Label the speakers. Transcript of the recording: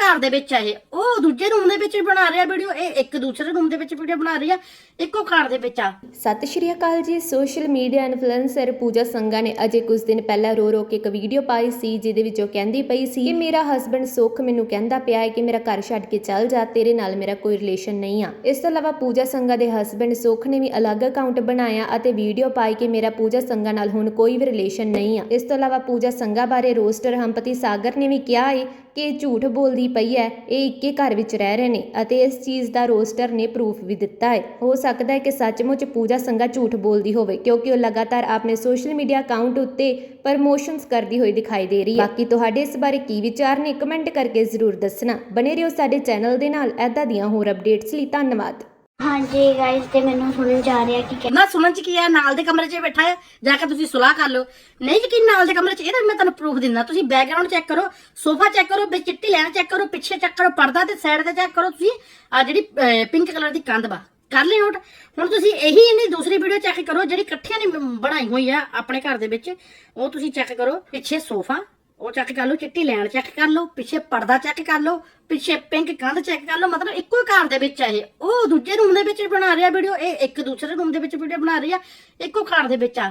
Speaker 1: ਘਰ ਦੇ ਵਿੱਚ ਆ ਉਹ ਦੂਜੇ ਰੂਮ ਦੇ ਵਿੱਚ ਬਣਾ ਰਿਹਾ ਵੀਡੀਓ, ਇਹ ਇੱਕ ਦੂਸਰੇ ਰੂਮ ਦੇ ਵਿੱਚ ਵੀਡੀਓ ਬਣਾ ਰਹੀ ਆ, ਇੱਕੋ ਘਰ ਦੇ ਵਿੱਚ ਆ।
Speaker 2: ਸਤਿ ਸ਼੍ਰੀ ਅਕਾਲ ਜੀ social media influencer Pooja Sangha ਨੇ ਅਜੇ ਕੁਝ ਦਿਨ ਪਹਿਲਾਂ ਰੋ ਰੋ ਕੇ ਇੱਕ ਵੀਡੀਓ ਪਾਈ ਸੀ, ਜਿਹਦੇ ਵਿੱਚ ਉਹ ਕਹਿੰਦੀ ਪਈ ਸੀ ਕਿ ਮੇਰਾ ਹਸਬੰਡ ਸੁੱਖ ਮੈਨੂੰ ਕਹਿੰਦਾ ਪਿਆ ਹੈ ਕਿ ਮੇਰਾ ਘਰ ਛੱਡ ਕੇ ਚੱਲ ਜਾ, ਤੇਰੇ ਨਾਲ ਮੇਰਾ ਕੋਈ ਰਿਲੇਸ਼ਨ ਨਹੀਂ ਆ। ਇਸ ਤੋਂ ਇਲਾਵਾ ਪੂਜਾ ਸੰਘਾ ਦੇ ਹਸਬੰਡ ਸੁਖ ਨੇ ਵੀ ਅਲੱਗ ਅਕਾਊਂਟ ਬਣਾਇਆ ਅਤੇ ਵੀਡੀਓ ਪਾਈ ਕਿ ਮੇਰਾ ਪੂਜਾ ਸੰਘਾ ਨਾਲ ਹੁਣ ਕੋਈ ਵੀ ਰਿਲੇਸ਼ਨ ਨਹੀਂ ਆ। ਇਸ ਤੋਂ ਇਲਾਵਾ ਪੂਜਾ ਸੰਘਾ ਬਾਰੇ ਰੋਸਟਰ ਹੰਪਤੀ ਸਾਗਰ ਨੇ ਵੀ ਕਿਹਾ ਹੈ ਕਿ ਝੂਠ ਬੋਲਦੀ ਪਈ ਹੈ, ਇਹ ਇੱਕੇ ਘਰ ਵਿੱਚ ਰਹਿ ਰਹੇ ਨੇ ਅਤੇ ਇਸ ਚੀਜ਼ ਦਾ ਰੋਸਟਰ ਨੇ ਪ੍ਰੂਫ ਵੀ ਦਿੱਤਾ ਹੈ। ਹੋ ਸਕਦਾ ਹੈ ਕਿ ਸੱਚਮੁੱਚ ਪੂਜਾ ਸੰਘਾ ਝੂਠ ਬੋਲਦੀ ਹੋਵੇ, ਕਿਉਂਕਿ ਉਹ ਲਗਾਤਾਰ ਆਪਣੇ ਸੋਸ਼ਲ ਮੀਡੀਆ ਅਕਾਊਂਟ ਉੱਤੇ ਪ੍ਰਮੋਸ਼ਨਸ ਕਰਦੀ ਹੋਈ ਦਿਖਾਈ ਦੇ ਰਹੀ ਹੈ। ਬਾਕੀ ਤੁਹਾਡੇ ਇਸ ਬਾਰੇ ਕੀ ਵਿਚਾਰ ਨੇ ਕਮੈਂਟ ਕਰਕੇ ਜ਼ਰੂਰ ਦੱਸਣਾ। ਬਨੇ ਰਹੋ ਸਾਡੇ ਚੈਨਲ ਦੇ ਨਾਲ ਐਦਾਂ ਦੀਆਂ ਹੋਰ ਅਪਡੇਟਸ ਲਈ ਧੰਨਵਾਦ।
Speaker 3: ਹਾਂਜੀ ਗਾਇਸ ਤੇ ਮੈਨੂੰ ਸੁਣਨ ਜਾ ਰਿਹਾ ਕਿ
Speaker 1: ਨਾ, ਸੁਣਨ ਚ ਕੀ ਆ? ਨਾਲ ਦੇ ਕਮਰੇ 'ਚ ਬੈਠਾ ਹੈ ਜਾ ਕੇ ਤੁਸੀਂ ਸੁਲਾਹ ਕਰ ਲਓ। ਨਹੀਂ, ਯਕੀਨ ਨਾਲ ਦੇ ਕਮਰੇ 'ਚ ਇਹਦਾ ਮੈਂ ਤੁਹਾਨੂੰ ਪ੍ਰੂਫ ਦਿੰਦਾ। ਤੁਸੀਂ ਬੈਕਗ੍ਰਾਉਂਡ ਚੈੱਕ ਕਰੋ, ਸੋਫਾ ਚੈੱਕ ਕਰੋ, ਵਿੱਚ ਚਿੱਟੀ ਲੈਣ ਚੈੱਕ ਕਰੋ, ਪਿੱਛੇ ਚੈੱਕ ਕਰੋ, ਪਰਦਾ ਤੇ ਸਾਈਡ ਤੇ ਚੈੱਕ ਕਰੋ ਤੁਸੀਂ। ਆ ਜਿਹੜੀ ਪਿੰਕ ਕਲਰ ਦੀ ਕੰਧ ਵਾ, ਕਰ ਲਿਓ ਨੋਟ ਹੁਣ ਤੁਸੀਂ ਇਹੀ ਇਹਦੀ ਦੂਸਰੀ ਵੀਡੀਓ ਚੈੱਕ ਕਰੋ, ਜਿਹੜੀ ਇਕੱਠਿਆਂ ਨੇ ਬਣਾਈ ਹੋਈ ਆ ਆਪਣੇ ਘਰ ਦੇ ਵਿੱਚ। ਉਹ ਤੁਸੀਂ ਚੈੱਕ ਕਰੋ, ਪਿੱਛੇ ਸੋਫਾ ਉਹ ਚੈੱਕ ਕਰ ਲਓ, ਚਿੱਟੀ ਲੈਣ ਚੈੱਕ ਕਰ ਲਓ, ਪਿੱਛੇ ਪਰਦਾ ਚੈੱਕ ਕਰ ਲਓ, ਪਿੱਛੇ ਪਿੰਕ ਕੰਧ ਚੈੱਕ ਕਰ ਲਓ, ਮਤਲਬ ਇੱਕੋ ਹੀ ਘਰ ਦੇ ਵਿੱਚ ਆ ਇਹ। ਉਹ ਦੂਜੇ ਰੂਮ ਦੇ ਵਿੱਚ ਬਣਾ ਰਿਹਾ ਵੀਡੀਓ ਇਹ ਇੱਕ ਦੂਸਰੇ ਰੂਮ ਦੇ ਵਿੱਚ ਵੀਡੀਓ ਬਣਾ ਰਹੀ ਆ ਇੱਕੋ ਘਰ ਦੇ ਵਿੱਚ ਆ।